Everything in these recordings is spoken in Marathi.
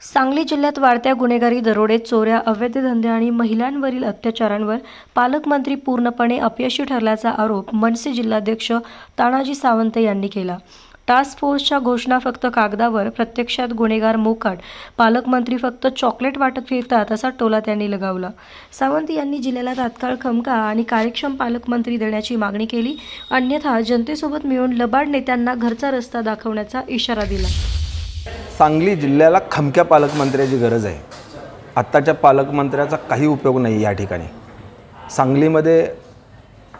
सांगली जिल्ह्यात वाढत्या गुन्हेगारी दरोडे चोऱ्या अवैध धंदे आणि महिलांवरील अत्याचारांवर पालकमंत्री पूर्णपणे अपयशी ठरल्याचा आरोप मनसे जिल्हाध्यक्ष तानाजी सावंत यांनी केला. टास्क फोर्सच्या घोषणा फक्त कागदावर प्रत्यक्षात गुन्हेगार मोकाट पालकमंत्री फक्त चॉकलेट वाटत फिरतात असा टोला त्यांनी लगावला. सावंत यांनी जिल्ह्याला तात्काळ खमका आणि कार्यक्षम पालकमंत्री देण्याची मागणी केली अन्यथा जनतेसोबत मिळून लबाड नेत्यांना घरचा रस्ता दाखवण्याचा इशारा दिला. सांगली जिल्ह्याला खमक्या पालकमंत्र्याची गरज आहे. आत्ताच्या पालकमंत्र्याचा काही उपयोग नाही या ठिकाणी. सांगलीमध्ये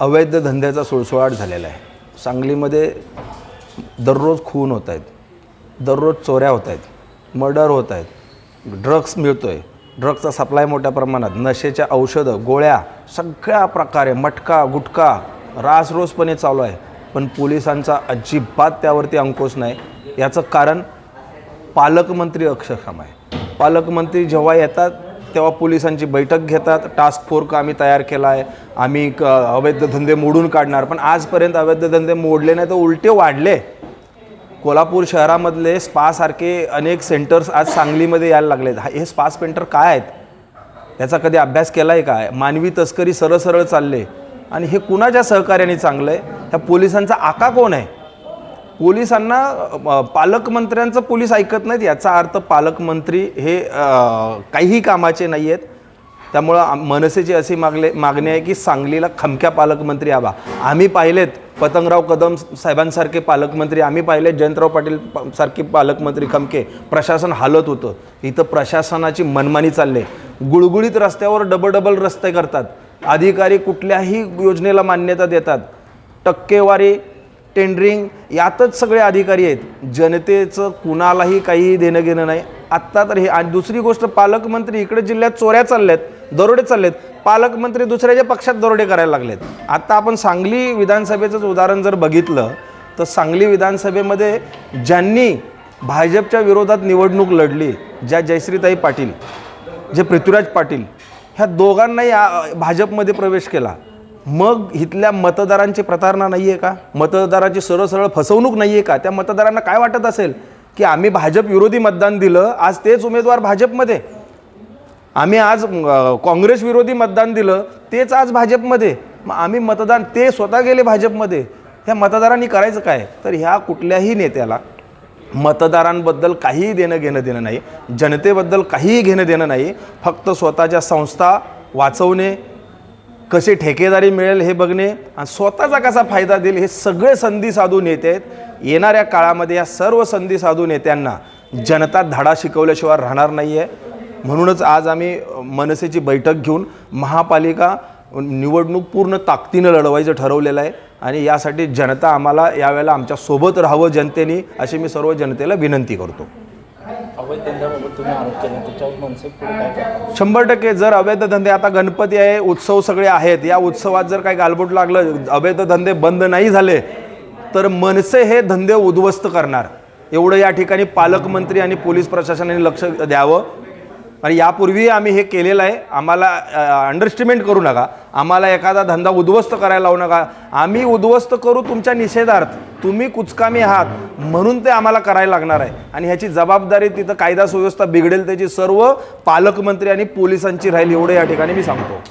अवैध धंद्याचा सुळसुळाट झालेला आहे. सांगलीमध्ये दररोज खून होत आहेत. दररोज चोऱ्या होत आहेत. मर्डर होत आहेत. ड्रग्स मिळतो आहे ड्रग्सचा सप्लाय मोठ्या प्रमाणात. नशेच्या औषधं गोळ्या सगळ्या प्रकारे मटका गुटखा रासरोसपणे चालू आहे. पण पोलिसांचा अजिबात त्यावरती अंकुश नाही. याचं कारण पालकमंत्री अक्षरक्षम आहे पालकमंत्री जेव्हा येतात तेव्हा पोलिसांची बैठक घेतात टास्क फोर्स आम्ही तयार केला आहे आम्ही क अवैध धंदे मोडून काढणार. पण आजपर्यंत अवैध धंदे मोडले नाही तर उलटे वाढले. कोल्हापूर शहरामधले स्पासारखे अनेक सेंटर्स आज सांगलीमध्ये यायला लागलेत. हा- हे स्पा सेंटर काय आहेत? याचा कधी अभ्यास केला आहे काय? मानवी तस्करी सरळ सरळ चालले. आणि हे कुणाच्या सहकार्याने चांगलं आहे ह्या पोलिसांचा आका कोण आहे? पोलिसांना पालकमंत्र्यांचं पोलीस ऐकत नाहीत याचा अर्थ पालकमंत्री हे काहीही कामाचे नाही आहेत त्यामुळं मनसेची अशी मागले मागणी आहे की सांगलीला खमक्या पालकमंत्री यावा. आम्ही पाहिलेत पतंगराव कदम साहेबांसारखे पालकमंत्री आम्ही पाहिलेत जयंतराव पाटील सारखे पालकमंत्री खमके. प्रशासन हालत होतं. इथं प्रशासनाची मनमानी चालले गुळगुळीत रस्त्यावर डबल डबल रस्ते करतात. अधिकारी कुठल्याही योजनेला मान्यता देतात. टक्केवारी टेंडरिंग यातच सगळे अधिकारी आहेत. जनतेचं कुणालाही काही देणं घेणं नाही. आत्ता तर हे आणि दुसरी गोष्ट पालकमंत्री इकडे जिल्ह्यात चोऱ्या चालल्यात दरोडे चाललेत. पालकमंत्री दुसऱ्याच्या पक्षात दरोडे करायला लागलेत. आत्ता आपण सांगली विधानसभेचंच उदाहरण जर बघितलं तर सांगली विधानसभेमध्ये ज्यांनी भाजपच्या विरोधात निवडणूक लढली ज्या जयश्रीताई पाटील जे पृथ्वीराज पाटील ह्या दोघांनाही भाजपमध्ये प्रवेश केला. मग इथल्या मतदारांची प्रतारणा नाही आहे का? मतदाराची सरळ सरळ फसवणूक नाही आहे का? त्या मतदारांना काय वाटत असेल? की आम्ही भाजप विरोधी मतदान दिलं आज तेच उमेदवार भाजपमध्ये. आम्ही आज काँग्रेस विरोधी मतदान दिलं तेच आज भाजपमध्ये. मग आम्ही मतदान ते स्वतः गेले भाजपमध्ये. ह्या मतदारांनी करायचं काय? तर ह्या कुठल्याही नेत्याला मतदारांबद्दल काहीही देणं घेणं देणं नाही. जनतेबद्दल काहीही घेणं देणं नाही. फक्त स्वतःच्या संस्था वाचवणे कसे ठेकेदारी मिळेल हे बघणे आणि स्वतःचा कसा फायदा देईल हे सगळे संधी साधू नेते आहेत येणाऱ्या काळामध्ये या सर्व संधी साधू नेत्यांना जनता धडा शिकवल्याशिवाय राहणार नाही आहे म्हणूनच आज आम्ही मनसेची बैठक घेऊन महापालिका निवडणूक पूर्ण ताकदीनं लढवायचं ठरवलेलं आहे आणि यासाठी जनता आम्हाला यावेळेला आमच्यासोबत राहावं जनतेने अशी मी सर्व जनतेला विनंती करतो. तुम्ही आरोप केला त्याच्यावर मनसे पुढे काय करणार शंभर टक्के. जर अवैध धंदे आता गणपती आहे उत्सव सगळे आहेत. या उत्सवात जर काही गालबोट लागलं अवैध धंदे बंद नाही झाले तर मनसे हे धंदे उद्ध्वस्त करणार. एवढं या ठिकाणी पालकमंत्री आणि पोलीस प्रशासनाने लक्ष द्यावं. आणि यापूर्वी आम्ही हे केलेलं आहे. आम्हाला अंडरस्टिमेट करू नका. आम्हाला एखादा धंदा उद्ध्वस्त करायला लावू नका. आम्ही उद्ध्वस्त करू तुमच्या निषेधार्थ. तुम्ही कुचकामी आहात. म्हणून ते आम्हाला करायला लागणार आहे. आणि ह्याची जबाबदारी तिथं कायदा सुव्यवस्था बिघडेल त्याची सर्व पालकमंत्री आणि पोलिसांची राहील एवढं या ठिकाणी मी सांगतो.